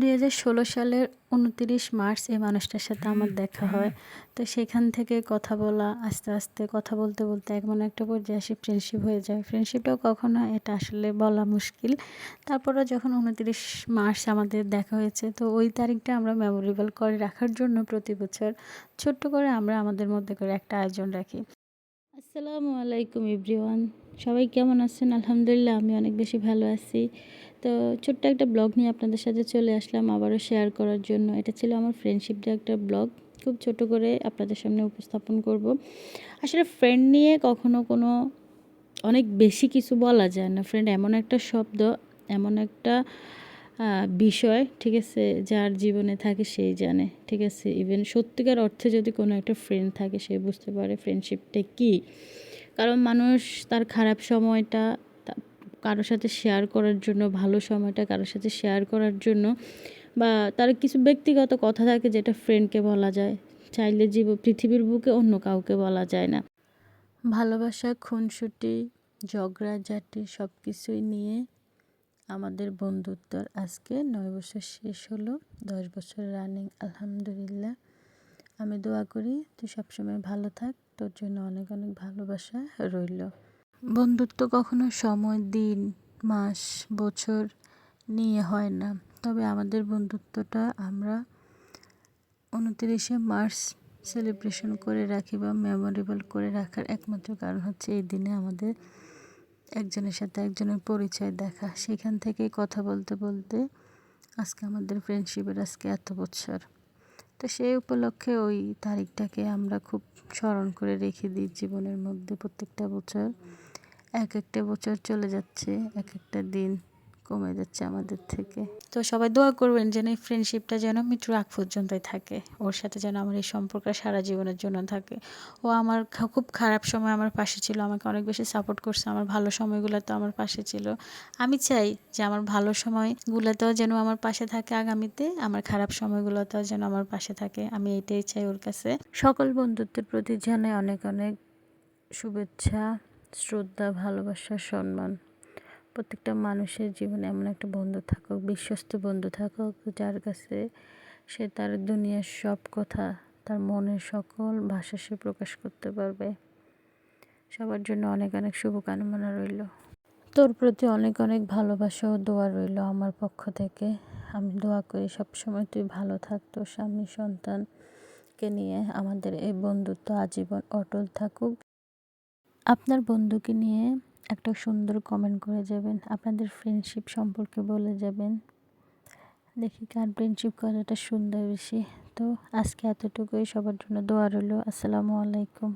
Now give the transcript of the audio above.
দুই হাজার ষোলো সালের উনতিরিশ মার্চ এই মানুষটার সাথে আমার দেখা হয়। তো সেখান থেকে কথা বলা আস্তে আস্তে কথা বলতে বলতে এমন একটা পর্যায়ে আসি ফ্রেন্ডশিপ হয়ে যায়। ফ্রেন্ডশিপটাও কখনো এটা আসলে বলা মুশকিল। তারপরে যখন উনতিরিশ মার্চ আমাদের দেখা হয়েছে তো ওই তারিখটা আমরা মেমোরেবল করে রাখার জন্য প্রতি বছর ছোট্ট করে আমরা আমাদের মধ্যে করে একটা আয়োজন রাখি। আসসালামু আলাইকুম এভরিওয়ান সবাই কেমন আছেন? আলহামদুলিল্লাহ আমি অনেক বেশি ভালো আছি। তো ছোট্ট একটা ব্লগ নিয়ে আপনাদের সাথে চলে আসলাম আবারও শেয়ার করার জন্য। এটা ছিল আমার ফ্রেন্ডশিপটা একটা ব্লগ। খুব ছোট করে আপনাদের সামনে উপস্থাপন করব। আসলে ফ্রেন্ড নিয়ে কখনো কোনো অনেক বেশি কিছু বলা যায় না। ফ্রেন্ড এমন একটা শব্দ, এমন একটা বিষয়, ঠিক আছে, যার জীবনে থাকে সেই জানে, ঠিক আছে। ইভেন সত্যিকার অর্থে যদি কোনো একটা ফ্রেন্ড থাকে সে বুঝতে পারে ফ্রেন্ডশিপটা কী। কারণ মানুষ তার খারাপ সময়টা কারোর সাথে শেয়ার করার জন্য, ভালো সময়টা কারোর সাথে শেয়ার করার জন্য বা তার কিছু ব্যক্তিগত কথা থাকে যেটা ফ্রেন্ডকে বলা যায়। চাইলে জীব, পৃথিবীর বুকে অন্য কাউকে বলা যায় না। ভালোবাসা, খুনসুটি ঝগড়াঝাটি সব কিছুই নিয়ে আমাদের বন্ধুত্বর আজকে নয় বছর শেষ হলো, দশ বছর রানিং আলহামদুলিল্লাহ। আমি দোয়া করি, তুই সবসময় ভালো থাক, তোর জন্য অনেক অনেক ভালোবাসা রইল। বন্ধুত্ব কখনো সময়, দিন, মাস, বছর নিয়ে হয় না। তবে আমাদের বন্ধুত্বটা আমরা উনতিরিশে মার্চ সেলিব্রেশন করে রাখি বা মেমোরেবল করে রাখার একমাত্র কারণ হচ্ছে এই দিনে আমাদের একজনের সাথে একজনের পরিচয় দেখা। সেখান থেকে কথা বলতে বলতে আজকে আমাদের ফ্রেন্ডশিপের আজকে এত বছর। তো সেই উপলক্ষে ওই তারিখটাকে আমরা খুব স্মরণ করে রেখে দিই জীবনের মধ্যে প্রত্যেকটা বছর। এক একটা বছর চলে যাচ্ছে এক একটা দিন কমে যাচ্ছে আমাদের থেকে। তো সবাই দোয়া করবেন যেন এই ফ্রেন্ডশিপটা যেন মৃত্যুর আগ পর্যন্তই থাকে ওর সাথে যেন আমার এই সম্পর্কটা সারা জীবনের জন্য থাকে। ও আমার খুব খারাপ সময় আমার পাশে ছিল আমাকে অনেক বেশি সাপোর্ট করছে আমার ভালো সময়গুলোতে আমার পাশে ছিল। আমি চাই যে আমার ভালো সময়গুলোতেও যেন আমার পাশে থাকে আগামীতে আমার খারাপ সময়গুলোতেও যেন আমার পাশে থাকে আমি এটাই চাই ওর কাছে। সকল বন্ধুত্বের প্রতি জানাই অনেক অনেক শুভেচ্ছা। শ্রদ্ধা, ভালোবাসা, সম্মান। প্রত্যেকটা মানুষের জীবনে এমন একটা বন্ধু থাকুক, বিশ্বস্ত বন্ধু থাকুক, যার কাছে সে তার দুনিয়ার সব কথা, তার মনের সকল ভাষা সে প্রকাশ করতে পারবে। সবার জন্য অনেক অনেক শুভকামনা রইল। তোর প্রতি অনেক অনেক ভালোবাসা ও দোয়া রইল আমার পক্ষ থেকে। আমি দোয়া করি সবসময় তুই ভালো থাক, তোর স্বামী সন্তানকে নিয়ে আমাদের এই বন্ধুত্ব আজীবন অটল থাকুক। আপনার বন্ধুকে নিয়ে একটা সুন্দর কমেন্ট করে যাবেন, আপনাদের ফ্রেন্ডশিপ সম্পর্কে বলে যাবেন। দেখি কার ফ্রেন্ডশিপ করাটা সুন্দর বেশি। তো আজকে এতটুকুই, সবার জন্য দোয়া রইল। আসসালামু আলাইকুম।